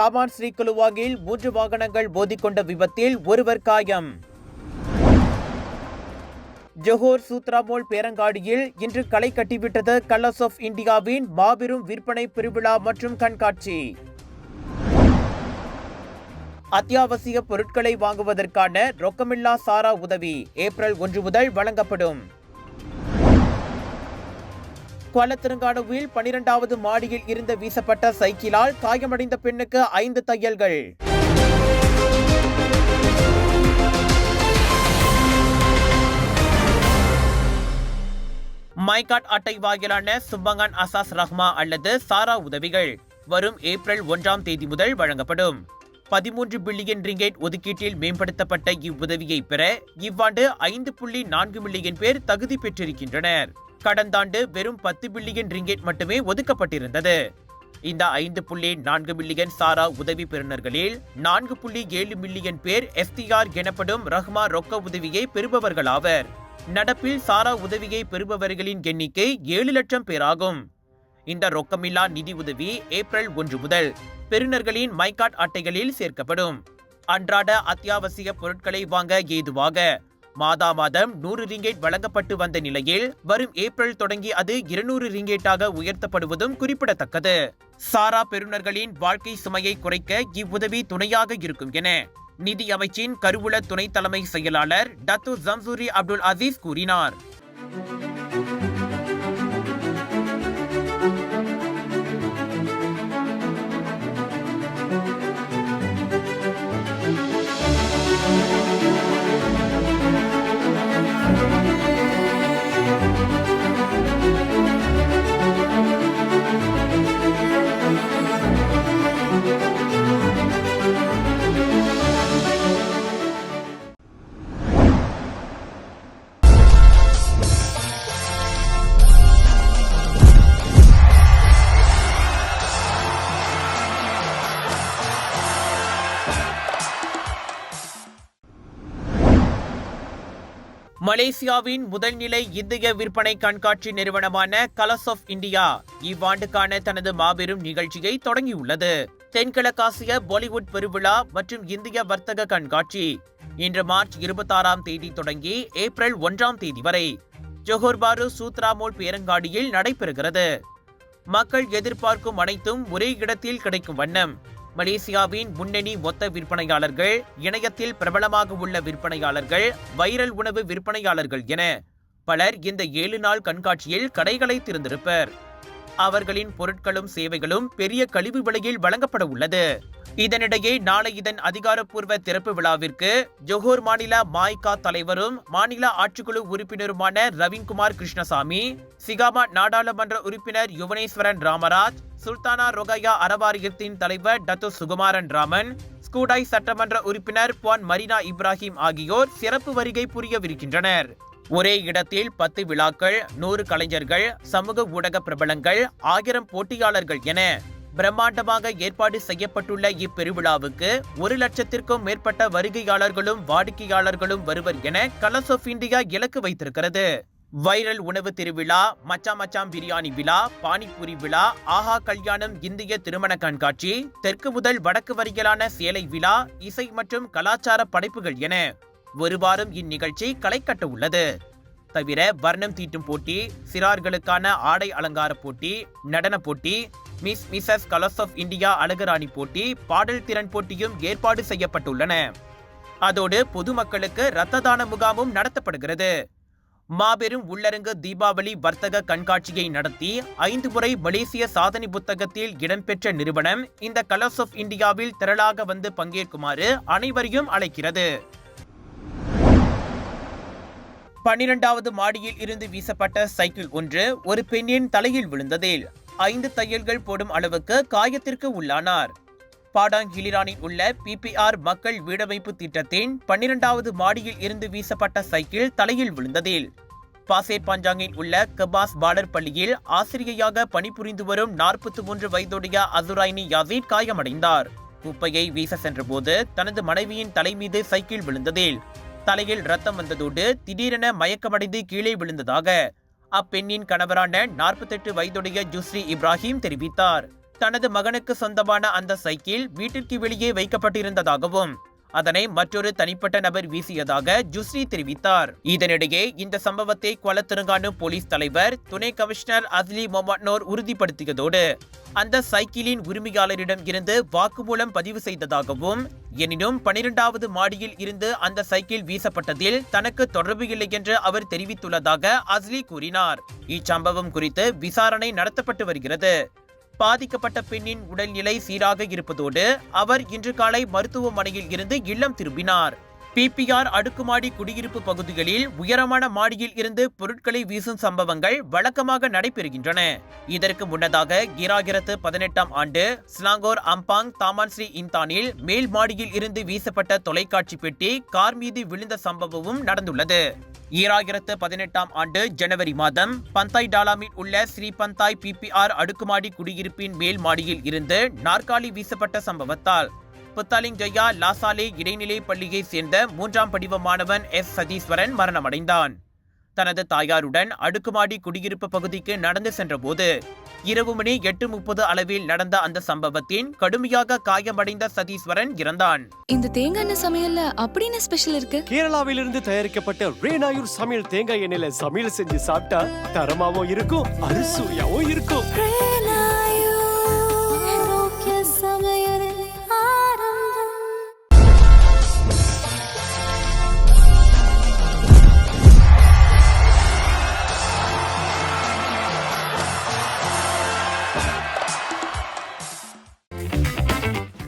சாமான் ஸ்ரீ குலுவாகில் மூன்று வாகனங்கள் மோதிக்கொண்ட விபத்தில் ஒருவர் காயம். ஜொஹோர் சூத்ராமோல் பேரங்காடியில் இன்று களை கட்டிவிட்டது கலர்ஸ் ஆஃப் இந்தியாவின் மாபெரும் விற்பனை பெருவிழா மற்றும் கண்காட்சி. அத்தியாவசிய பொருட்களை வாங்குவதற்கான ரொக்கமில்லா சாரா உதவி. ஏப்ரல் ஒன்று முதல் வழங்கப்படும். கொலத்திருங்கானுவில் பனிரெண்டாவது மாடியில் இருந்து வீசப்பட்ட சைக்கிளால் காயமடைந்த பெண்ணுக்கு ஐந்து தையல்கள். மைகாட் அட்டை வாயிலான சுப்பங்கான் அசாஸ் ரஹ்மா அல்லது சாரா உதவிகள் வரும் ஏப்ரல் ஒன்றாம் தேதி முதல் வழங்கப்படும். பதிமூன்று பில்லியன் ரிங்கேட் ஒதுக்கீட்டில் மேம்படுத்தப்பட்ட இவ்வுதவியை பெற இவ்வாண்டு ஐந்து புள்ளி நான்கு மில்லியன் பேர் தகுதி பெற்றிருக்கின்றனர். கடந்த ஆண்டு வெறும் பத்து பில்லியன் ரிங்கேட் மட்டுமே ஒதுக்கப்பட்டிருந்தது. இந்த ஐந்து புள்ளி நான்கு மில்லியன் சாரா உதவி பெறுநர்களில் நான்கு புள்ளி ஏழு மில்லியன் பேர் எஸ்டிஆர் எனப்படும் ரஹ்மா ரொக்க உதவியை பெறுபவர்களாவர் நடப்பில் சாரா உதவியை பெறுபவர்களின் எண்ணிக்கை ஏழு லட்சம் பேராகும். இந்த ரொக்கமில்லா நிதி உதவி ஏப்ரல் ஒன்று முதல் பெறுநர்களின் மைகாட் அட்டைகளில் சேர்க்கப்படும். அன்றாட அத்தியாவசிய பொருட்களை வாங்க ஏதுவாக மாதா மாதம் நூறு ரிங்கேட் வழங்கப்பட்டு வந்த நிலையில் வரும் ஏப்ரல் தொடங்கி அது இருநூறு ரிங்கேட்டாக உயர்த்தப்படுவதும் குறிப்பிடத்தக்கது. சாரா பெறுநர்களின் வாழ்க்கை சுமையை குறைக்க இவ்வுதவி துணையாக இருக்கும் என நிதி அமைச்சின் கருவூல துணை தலைமை செயலாளர் டத்து ஜம்சூரி அப்துல் அசீஸ் கூறினார். மலேசியாவின் முதல்நிலை இந்திய விற்பனை கண்காட்சி நிறுவனமான கலர்ஸ் ஆஃப் இந்தியா இவ்வாண்டுக்கான தனது மாபெரும் நிகழ்ச்சியை தொடங்கியுள்ளது. தென்கிழக்காசிய பாலிவுட் பெருவிழா மற்றும் இந்திய வர்த்தக கண்காட்சி இன்று மார்ச் இருபத்தாறாம் தேதி தொடங்கி ஏப்ரல் ஒன்றாம் தேதி வரை ஜொஹோர்பாரு சூத்ராமோல் பேரங்காடியில் நடைபெறுகிறது. மக்கள் எதிர்பார்க்கும் அனைத்தும் ஒரே இடத்தில் கிடைக்கும் வண்ணம். மலேசியாவின் முன்னணி மொத்த விற்பனையாளர்கள் இணையத்தில் பிரபலமாக உள்ள விற்பனையாளர்கள் வைரல் உணவு விற்பனையாளர்கள் என பலர் இந்த ஏழு நாள் கண்காட்சியில் கடைகளை திறந்திருப்பர். அவர்களின் பொருட்களும் சேவைகளும் பெரிய கழிவு விலையில் வழங்கப்பட உள்ளது. இதனிடையே நாளை இதன் அதிகாரப்பூர்வ திறப்பு விழாவிற்கு ஜொஹோர் மாநில மாய்கா தலைவரும் மாநில ஆட்சிக்குழு உறுப்பினருமான ரவின்குமார் கிருஷ்ணசாமி சிகாமா நாடாளுமன்ற உறுப்பினர் யுவனேஸ்வரன் ராமராஜ் சுல்தானா ரொகையா அறவாரியத்தின் தலைவர் டத்து சுகுமாரன் ராமன் ஸ்கூடாய் சட்டமன்ற உறுப்பினர் பான் மரினா இப்ராஹிம் ஆகியோர் சிறப்பு வருகை புரியவிருக்கின்றனர். ஒரே இடத்தில் பத்து விழாக்கள் நூறு கலைஞர்கள் சமூக ஊடக பிரபலங்கள் ஆயிரம் போட்டியாளர்கள் என பிரம்மாண்டமாக ஏற்பாடு செய்யப்பட்டுள்ள இப்பெருவிழாவுக்கு ஒரு லட்சத்திற்கும் மேற்பட்ட வருகையாளர்களும் வாடிக்கையாளர்களும் வருவர் என கலர்ஸ் ஆஃப் இந்தியா இலக்கு வைத்திருக்கிறது. வைரல் உணவு திருவிழா மச்சா மச்சாம் பிரியாணி விழா பானிபூரி விழா ஆஹா கல்யாணம் இந்திய திருமண கண்காட்சி தெற்கு முதல் வடக்கு வரையிலான சேலை விழா இசை மற்றும் கலாச்சார படைப்புகள் என ஒரு வாரம் இந்நிகழ்ச்சி களை கட்ட உள்ளது தவிர வர்ணம் தீட்டும் போட்டி சிறார்களுக்கான ஆடை அலங்கார போட்டி நடன போட்டி miss mrs colours of India Alagarani போட்டி பாடல் திறன் போட்டியும் ஏற்பாடு செய்யப்பட்டுள்ளன. அதோடு பொதுமக்களுக்கு இரத்த தான முகாமும் நடத்தப்படுகிறது. மாபெரும் உள்ளரங்கு தீபாவளி வர்த்தக கண்காட்சியை நடத்தி ஐந்து முறை மலேசிய சாதனை புத்தகத்தில் இடம்பெற்ற நிறுவனம் இந்த கலர்ஸ் ஆஃப் இந்தியாவில் திரளாக வந்து பங்கேற்குமாறு அனைவரையும் அழைக்கிறது. பன்னிரெண்டாவது மாடியில் இருந்து வீசப்பட்ட சைக்கிள் ஒன்று ஒரு பெண்ணின் தலையில் விழுந்ததில். ஐந்து தையல்கள் போடும் அளவுக்கு காயத்திற்கு உள்ளானார். பாடாங் ஹிலிரானில் உள்ள பிபிஆர் மக்கள் வீடமைப்பு திட்டத்தின் பன்னிரெண்டாவது மாடியில் இருந்து வீசப்பட்ட சைக்கிள் தலையில் விழுந்ததில். பாசேர் பஞ்சாங்கில் உள்ள கபாஸ் பாலர் பள்ளியில் ஆசிரியையாக பணிபுரிந்து வரும் நாற்பத்தி மூன்று வயதுடைய அசுராயினி யாசின் காயமடைந்தார். குப்பையை வீச சென்றபோது தனது மனைவியின் தலை மீது சைக்கிள் விழுந்ததில். தலையில் ரத்தம் வந்ததோடு திடீரென மயக்கமடைந்து கீழே விழுந்ததாக அப்பெண்ணின் கணவரான நாற்பத்தெட்டு வயதுடைய ஜுஸ்ரி இப்ராஹிம் தெரிவித்தார். தனது மகனுக்கு சொந்தமான அந்த சைக்கிள் வீட்டிற்கு வெளியே வைக்கப்பட்டிருந்ததாகவும் அதனை மற்றொரு தனிப்பட்ட நபர் வீசியதாக ஜுஸ்ரி தெரிவித்தார். இதனிடையே இந்த சம்பவத்தை கொலத்திருங்கானு போலீஸ் தலைவர் துணை கமிஷனர் அஸ்லி மொமட்னோர் உறுதிப்படுத்தியதோடு அந்த சைக்கிளின் உரிமையாளரிடம் இருந்து வாக்குமூலம் பதிவு செய்ததாகவும் எனினும் பனிரெண்டாவது மாடியில் இருந்து அந்த சைக்கிள் வீசப்பட்டதில் தனக்கு தொடர்பு இல்லை என்று அவர் தெரிவித்துள்ளதாக அஸ்லி கூறினார். இச்சம்பவம் குறித்து விசாரணை நடத்தப்பட்டு வருகிறது. பாதிக்கப்பட்ட பெண்ணின் உடல்நிலை சீராக இருப்பதோடு அவர் இன்று காலை மருத்துவமனையில் இருந்து இல்லம் திரும்பினார். பிபிஆர் அடுக்குமாடி குடியிருப்பு பகுதிகளில் உயரமான மாடியில் இருந்து பொருட்களை வீசும் சம்பவங்கள் வழக்கமாக நடைபெறுகின்றன. இதற்கு முன்னதாக ஈராயிரத்து பதினெட்டாம் ஆண்டு ஸ்லாங்கோர் அம்பாங் தாமான் ஸ்ரீ இந்தானில் மேல் மாடியில் இருந்து வீசப்பட்ட தொலைக்காட்சி பெட்டி கார் மீது விழுந்த சம்பவமும் நடந்துள்ளது. ஈராயிரத்து பதினெட்டாம் ஆண்டு ஜனவரி மாதம் பந்தாய் டாலாமில் உள்ள ஸ்ரீபந்தாய் பிபிஆர் அடுக்குமாடி குடியிருப்பின் மேல் மாடியில் இருந்து நாற்காலி வீசப்பட்ட சம்பவத்தால் புத்தாலிங் ஜெயா லாசாலே இடைநிலை பள்ளியைச் சேர்ந்த மூன்றாம் படிவ மாணவன் எஸ். சதீஸ்வரன் மரணமடைந்தான். தனது தாயாருடன் அடுக்குமாடி குடியிருப்பு பகுதிக்கு நடந்து சென்றபோது இரவு மணி எட்டு முப்பது அளவில் நடந்த அந்த சம்பவத்தின் கடுமையாக காயமடைந்த சதீஸ்வரன் இறந்தான். இந்த தேங்காய் எண்ணெய் சமையல்ல அப்படின்னு ஸ்பெஷல் இருக்கு? கேரளாவிலிருந்து தயாரிக்கப்பட்ட ரேனாயூர் சமையல் தேங்காய் எண்ணெயில சமையல் செஞ்சு சாப்பிட்டா தரமாவும் இருக்கும் அறுசுவையாவும் இருக்கும்.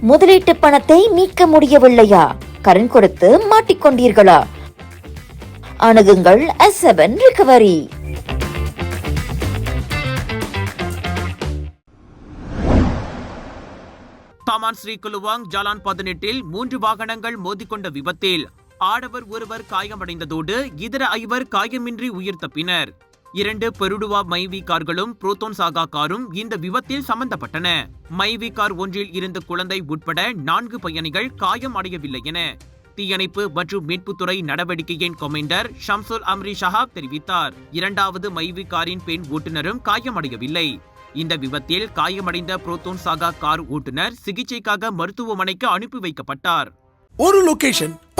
முதலீட்டு பணத்தை மீட்க முடியவில்லையா? கடன் கொடுத்து மாட்டிக்கொண்டீர்களா? அணுகுங்கள் S seven recovery Taman Sri Kluang Jalan பதினெட்டில் மூன்று வாகனங்கள் மோதிக்கொண்ட விபத்தில் ஆடவர் ஒருவர் காயமடைந்ததோடு இதர ஐவர் காயமின்றி உயிர் தப்பினர் இரண்டு பெருடுவா மைவி கார்களும் புரோத்தோன் சாகா காரும் இந்த விபத்தில் சம்பந்தப்பட்டன. மைவி கார் ஒன்றில் இருந்த குழந்தை உட்பட நான்கு பயணிகள் காயம் அடையவில்லை என தீயணைப்பு மற்றும் மீட்புத்துறை நடவடிக்கையின் கொமைண்டர் ஷம்சுல் அம்ரி ஷஹாப் தெரிவித்தார். இரண்டாவது மைவி காரின் பெண் ஓட்டுநரும் காயமடையவில்லை இந்த விபத்தில் காயமடைந்த புரோத்தோன் சாகா கார் ஓட்டுநர் சிகிச்சைக்காக மருத்துவமனைக்கு அனுப்பி வைக்கப்பட்டார். ஒரு லொகேஷன்